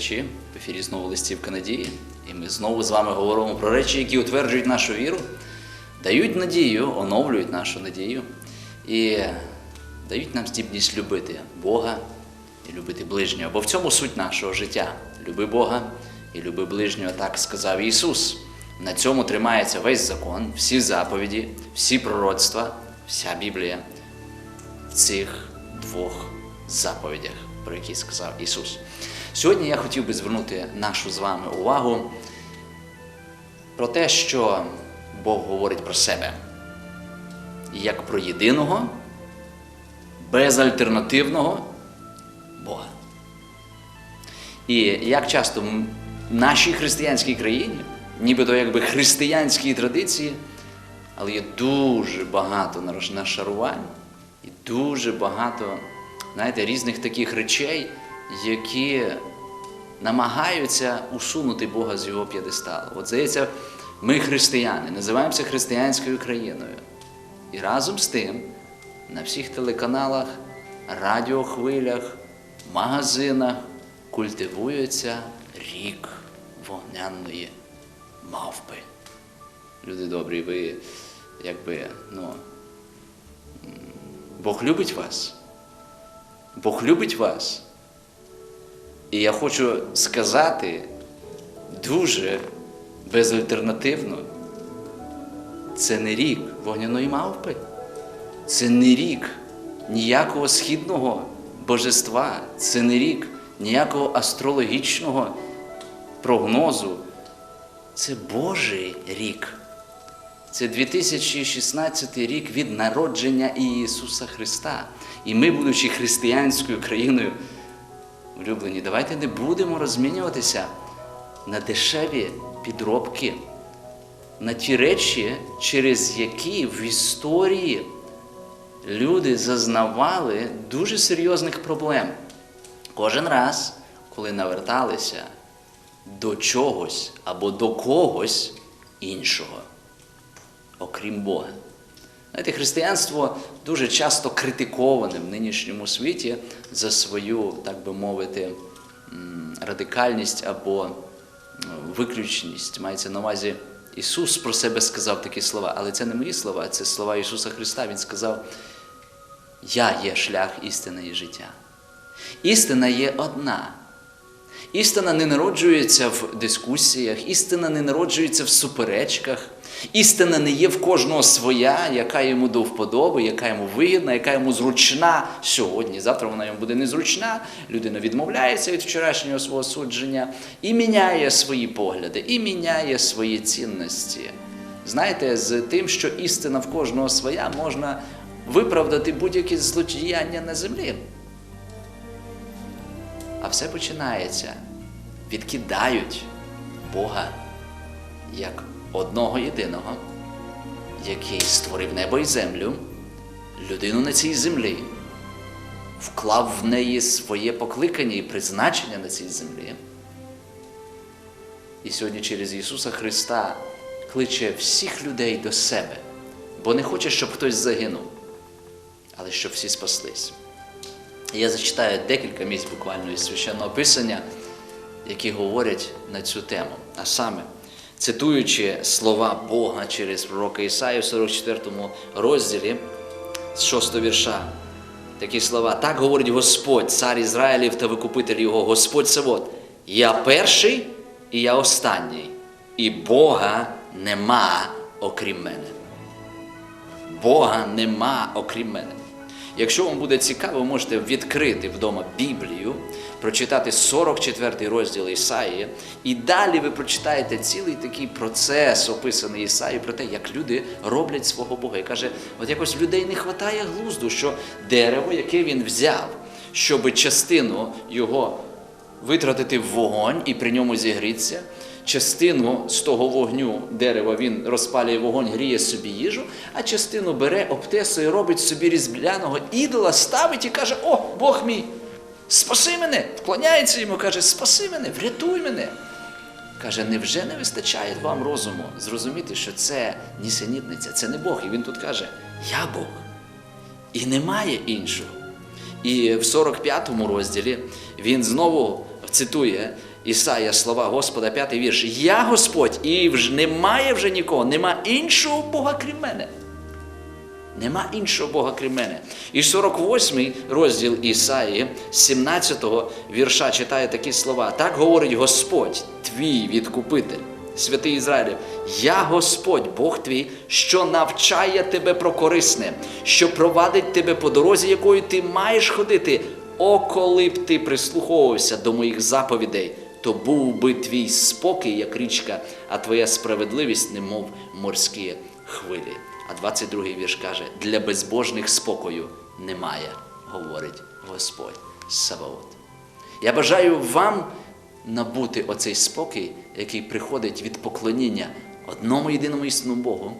телеглядачі. В ефірі знову листівка надії. І ми знову з вами говоримо про речі, які утверджують нашу віру, дають надію, оновлюють нашу надію і дають нам здібність любити Бога і любити ближнього. Бо в цьому суть нашого життя. Люби Бога і люби ближнього, так сказав Ісус. На цьому тримається весь закон, всі заповіді, всі пророцтва, вся Біблія в цих двох заповідях, про які сказав Ісус. Сьогодні я хотів би звернути нашу з вами увагу про те, що Бог говорить про себе як про єдиного, безальтернативного Бога. І як часто в нашій християнській країні, нібито якби християнські традиції, але є дуже багато наш- нашарувань і дуже багато, знаєте, різних таких речей, які намагаються усунути Бога з його п'єдесталу. От здається, ми християни, називаємося християнською країною. І разом з тим на всіх телеканалах, радіохвилях, магазинах культивується рік вогняної мавпи. Люди добрі, ви якби, ну, Бог любить вас. Бог любить вас. І я хочу сказати дуже безальтернативно. Це не рік вогняної мавпи. Це не рік ніякого східного божества. Це не рік ніякого астрологічного прогнозу. Це Божий рік. Це 2016 рік від народження Ісуса Христа. І ми, будучи християнською країною, улюблені, давайте не будемо розмінюватися на дешеві підробки, на ті речі, через які в історії люди зазнавали дуже серйозних проблем. Кожен раз, коли наверталися до чогось або до когось іншого, окрім Бога. Знаєте, християнство дуже часто критиковане в нинішньому світі за свою, так би мовити, радикальність або м, виключність. Мається на увазі, Ісус про себе сказав такі слова, але це не мої слова, це слова Ісуса Христа. Він сказав: Я є шлях істини і життя. Істина є одна. Істина не народжується в дискусіях, істина не народжується в суперечках, істина не є в кожного своя, яка йому до вподоби, яка йому вигідна, яка йому зручна сьогодні. Завтра вона йому буде незручна. Людина відмовляється від вчорашнього свого судження і міняє свої погляди, і міняє свої цінності. Знаєте, з тим, що істина в кожного своя, можна виправдати будь-які злодіяння на землі. А все починається. Відкидають Бога як одного єдиного, який створив небо і землю, людину на цій землі, вклав в неї своє покликання і призначення на цій землі. І сьогодні через Ісуса Христа кличе всіх людей до себе, бо не хоче, щоб хтось загинув, але щоб всі спаслись. Я зачитаю декілька місць буквально із священного писання, які говорять на цю тему. А саме, цитуючи слова Бога через пророка Ісаю в 44 розділі з 6 вірша. Такі слова. Так говорить Господь, цар Ізраїлів та викупитель його, Господь Савот. Я перший і я останній, і Бога нема окрім мене. Бога нема окрім мене. Якщо вам буде цікаво, можете відкрити вдома Біблію, прочитати 44 розділ Ісаї, і далі ви прочитаєте цілий такий процес, описаний Ісаї, про те, як люди роблять свого Бога. І каже, от якось людей не вистачає глузду, що дерево, яке він взяв, щоб частину його витратити вогонь і при ньому зігрітися. Частину з того вогню дерева він розпалює вогонь, гріє собі їжу, а частину бере, обтесує, робить собі різбляного ідола, ставить і каже: О, Бог мій, спаси мене! Вклоняється йому, каже, спаси мене, врятуй мене. Каже, невже не вистачає вам розуму зрозуміти, що це нісенітниця, це не Бог. І він тут каже: Я Бог. І немає іншого. І в 45-му розділі він знову цитує Ісая слова Господа, п'ятий вірш. Я Господь, і вже немає вже нікого, нема іншого Бога крім мене. Нема іншого Бога крім мене. І 48 розділ Ісаї, 17-го вірша читає такі слова. Так говорить Господь, твій відкупитель, святий Ізраїлів. Я Господь, Бог твій, що навчає тебе про корисне, що провадить тебе по дорозі, якою ти маєш ходити. О, коли б ти прислуховувався до моїх заповідей, то був би твій спокій, як річка, а твоя справедливість, немов морські хвилі. А 22-й вірш каже: для безбожних спокою немає, говорить Господь Саваот. Я бажаю вам набути оцей спокій, який приходить від поклоніння одному єдиному існому Богу,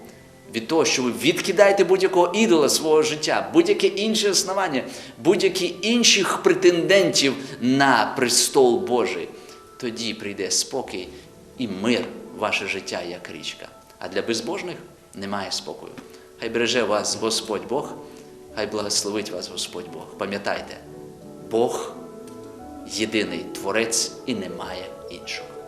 від того, що ви відкидаєте будь-якого ідола свого життя, будь-яке інше основання, будь-які інших претендентів на престол Божий. Тоді прийде спокій і мир в ваше життя, як річка. А для безбожних немає спокою. Хай береже вас Господь Бог, хай благословить вас Господь Бог. Пам'ятайте, Бог єдиний творець і немає іншого.